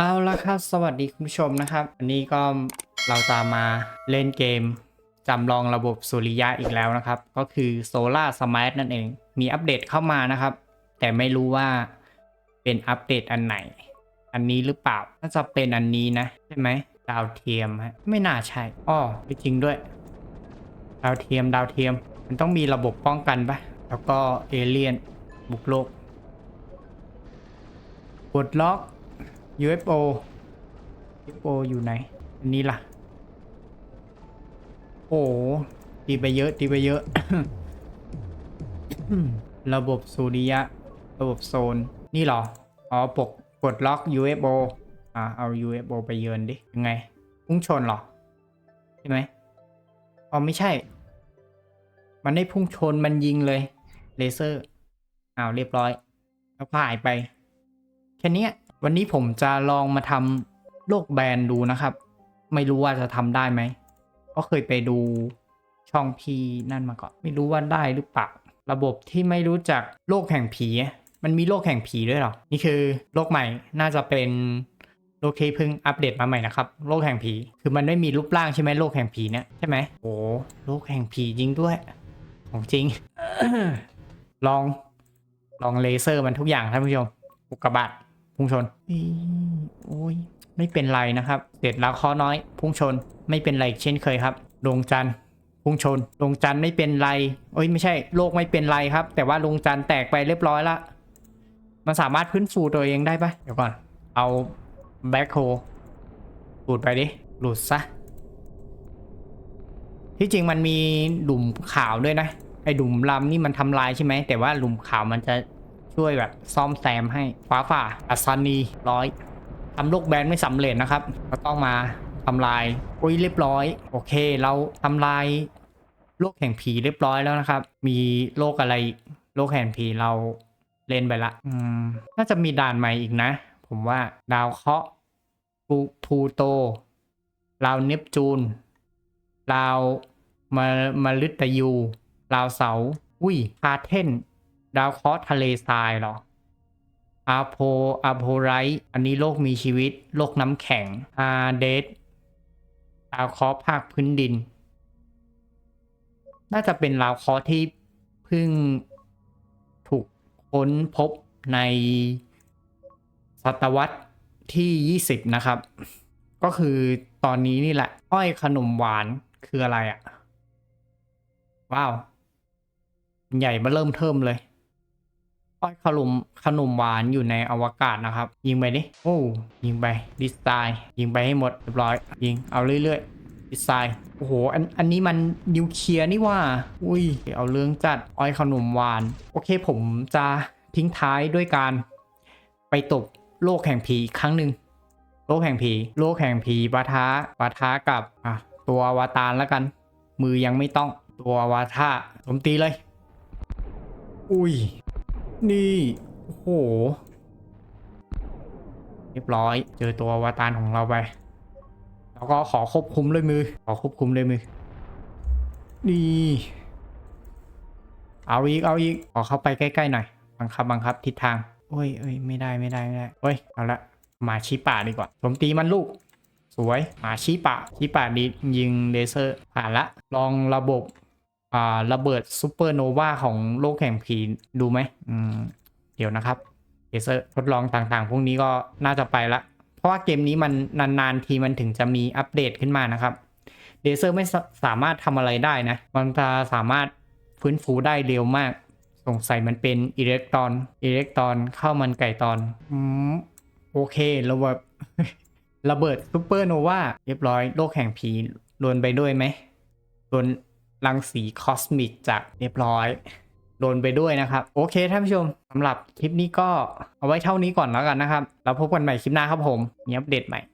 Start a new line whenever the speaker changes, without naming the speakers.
เอาละครับสวัสดีคุณผู้ชมนะครับอันนี้ก็เราจะมาเล่นเกมจำลองระบบสุริยะอีกแล้วนะครับ ก็คือ Solar Smart นั่นเอง มีอัปเดตเข้ามานะครับ แต่ไม่รู้ว่าเป็นอัปเดตอันไหน อันนี้หรือเปล่า น่าจะเป็นอันนี้นะ ใช่ไหม ดาวเทียมฮะไม่น่าใช่อ้อไม่จริงด้วย ดาวเทียมดาวเทียม มันต้องมีระบบป้องกันปะแล้วก็เอเลี่ยนบุกโลกกดล็อก UFO UFO อยู่ไหน อันนี้ล่ะ โอ้โหตีไปเยอะตีไปเยอะ ระบบสุริยะ ระบบโซน นี่เหรอ อ๋อปกกดล็อก UFO อ่าเอา UFO ไปเยินดิ ยังไง พุ่งชนเหรอ ใช่ไหมอ๋อไม่ใช่ มันได้พุ่งชนมันยิงเลยเลเซอร์อ้าวเรียบร้อย แล้วก็หายไป แค่นี้ วันนี้ผมจะลองมาทำโลกแบนดูนะครับ ไม่รู้ว่าจะทำได้ไหมก็เคยไปดูช่องพีนั่นมาก่อน ไม่รู้ว่าได้หรือเปล่าระบบที่ไม่รู้จักโลกแห่งผี มันมีโลกแห่งผีด้วยหรอ นี่คือโลกใหม่น่าจะเป็นโลกที่เพิ่งอัปเดตมาใหม่นะครับ โลกแห่งผี คือมันไม่มีรูปร่างใช่ไหมโลกแห่งผีเนี่ยใช่ไหมโอ้โลกแห่งผีจริงด้วย ของจริง ลองลองเลเซอร์มันทุกอย่างท่านผู้ชมอุกกาบาต พุ่งชนอีโอ้ยไม่เป็นไรนะครับเสร็จแล้วข้อน้อย พุ่งชนไม่เป็นไรเช่นเคยครับดวงจันทร์พุ่งชนดวงจันทร์ไม่เป็นไรโอ้ยไม่ใช่โลกไม่เป็นไรครับ แต่ว่าดวงจันทร์แตกไปเรียบร้อยละ มันสามารถพื้นฟูตัวเองได้ปะเดี๋ยวก่อน เอาแบ็คโฮหลุดไปดิ หลุดซะ ที่จริงมันมีหลุมขาวด้วยนะ ไอ้หลุมลำนี่มันทำลายใช่ไหม แต่ว่าหลุมขาวมันจะ ช่วยแบบซ่อมแซมให้ฟ้าฝ่าอัศนีร้อยทำลูกแบนไม่สำเร็จนะครับ ก็ต้องมาทำลายอุ้ยเรียบร้อย โอเค เราทำลายโลกแห่งผีเรียบร้อยแล้วนะครับ มีโลกอะไร โลกแห่งผีเราเล่นไปละอืมน่าจะมีด่านใหม่อีกนะ ผมว่าดาวเคราะห์พลูพลูโตดาวเนปจูนลาวมามาลึตยูลาวเสาอุ้ยพาเทน ดาวเคราะห์ทะเลทรายหรออาโพอาโพไรต์อันนี้โลกมีชีวิต โลกน้ำแข็งอาเดสดาวเคราะห์ภาคพื้นดิน น่าจะเป็นดาวเคราะห์ที่เพิ่งถูกค้นพบในศตวรรษที่ 20 นะครับ ก็คือตอนนี้นี่แหละ อ้อยขนมหวานคืออะไรอะว้าว ใหญ่มาเริ่มเทิมเลย อ้อยขนมขนมหวานอยู่ในอวกาศนะครับ ยิงไปดิโอ้ยิงไปดิสไซน์ยิงไปให้หมดเรียบร้อย ยิงเอาเรื่อยๆดิสไซน์โอ้โหอันอันนี้มันนิวเคลียร์นี่ว่า อุ้ยเอาเรื่องจัดอ้อยขนมหวาน โอเคผมจะทิ้งท้ายด้วยการไปตบโลกแห่งผีอีกครั้งหนึ่งโลกแห่งผี โลกแห่งผีปะทะปะทะกับอะตัวอวตารแล้วกัน มือยังไม่ต้องตัวอวตารโจมตีเลย อุ้ย นี่โอ้โห เรียบร้อย เจอตัวอวตารของเราไป แล้วก็ขอควบคุมเลยมือ ขอควบคุมเลยมือ นี่ เอาอีก เอาอีก ขอเข้าไปใกล้ๆหน่อย บังคับ บังคับ ทิศทาง โอ้ยเอ้ยไม่ได้ ไม่ได้ ไม่ได้เฮ้ย เอาละหมาชี้ป่าดีกว่าโจมตีมันลูกสวยหมาชี้ป่าชี้ป่าดียิงเลเซอร์ผ่านละ ลองระบบ อ่าระเบิดซูเปอร์โนวาของโลกแห่งผีดูไหมอืมเดี๋ยวนะครับเลเซอร์ทดลองต่างๆ พวกนี้ก็น่าจะไปละ เพราะว่าเกมนี้มันนานๆทีมันถึงจะมีอัปเดตขึ้นมานะครับเลเซอร์ไม่สสามารถทำอะไรได้นะ มันจะสามารถฟื้นฟูได้เร็วมาก สงสัยมันเป็นอิเล็กตรอนอิเล็กตรอนเข้ามันไก่ตอนอืมโอเคระเบิดระเบิดซูเปอร์โนวาเรียบร้อยโลกแห่งผีโดนไปด้วยไหมโดน รังสีคอสมิกจากเรียบร้อย โดนไปด้วยนะครับ โอเคท่านผู้ชมสำหรับคลิปนี้ก็เอาไว้เท่านี้ก่อนแล้วกันนะครับ เราพบกันใหม่คลิปหน้าครับผมมีอัปเดตใหม่